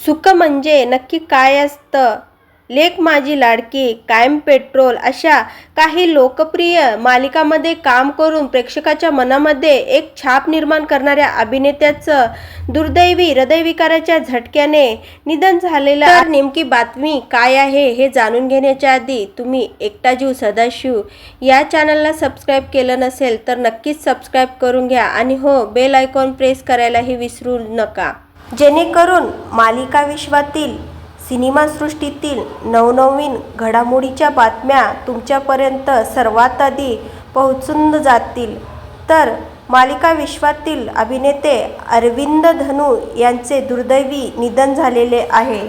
सुख म्हणजे नक्की काय असतं लेक माझी लाडकी कायम पेट्रोल अशा काही लोकप्रिय मालिकामध्ये काम करून प्रेक्षकाच्या मनामध्ये एक छाप निर्माण करणाऱ्या अभिनेत्याचं दुर्दैवी हृदयविकाराच्या झटक्याने निधन झालेलं. तर नेमकी बातमी काय आहे हे जाणून घेण्याच्या आधी तुम्ही एकटा जीव सदाशिव या चॅनलला सबस्क्राईब केलं नसेल तर नक्कीच सबस्क्राईब करून घ्या आणि हो बेल आयकॉन प्रेस करायलाही विसरू नका जेणेकरून मालिका विश्वातील सिनेमासृष्टीतील नवनवीन घडामोडीच्या बातम्या तुमच्यापर्यंत सर्वात आधी पोहोचून जातील. तर मालिका विश्वातील अभिनेते अरविंद धनू यांचे दुर्दैवी निधन झालेले आहे.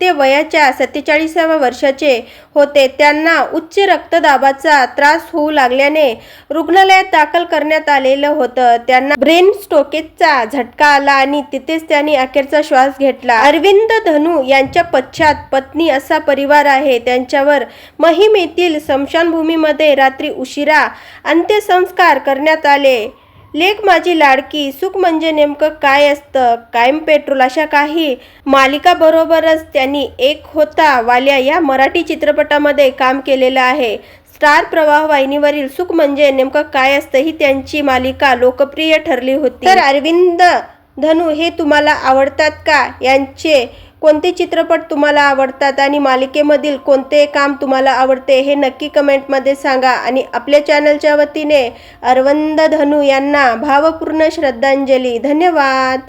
ते वयाच्या सत्तेचाळीसाव्या वर्षाचे होते. त्यांना उच्च रक्तदाबाचा त्रास होऊ लागल्याने रुग्णालयात दाखल करण्यात आलेलं होतं. त्यांना ब्रेन स्टोकेजचा झटका आला आणि तिथेच त्यांनी अखेरचा श्वास घेतला. अरविंद धनू यांच्या पश्चात पत्नी असा परिवार आहे. त्यांच्यावर महिम येथील स्मशानभूमीमध्ये रात्री उशिरा अंत्यसंस्कार करण्यात आले. लेख माझी लाडकी सुख म्हणजे नेमकं काय असतं? कायम पेट्रोल अशा काही मालिकाबरोबरच त्यांनी एक होता वाल्या या मराठी चित्रपटामध्ये काम केलेलं आहे. स्टार प्रवाह वाहिनीवरील सुख म्हणजे नेमकं काय असतं ही त्यांची मालिका लोकप्रिय ठरली होती. तर अरविंद धनु हे तुम्हाला आवडतात का? यांचे कोणते चित्रपट तुम्हाला आवडतात आणि मालिकेमधील कोणते काम तुम्हाला आवडते हे नक्की कमेंटमध्ये सांगा. आणि आपल्या चॅनलच्या वतीने अरविंद धनू यांना भावपूर्ण श्रद्धांजली. धन्यवाद.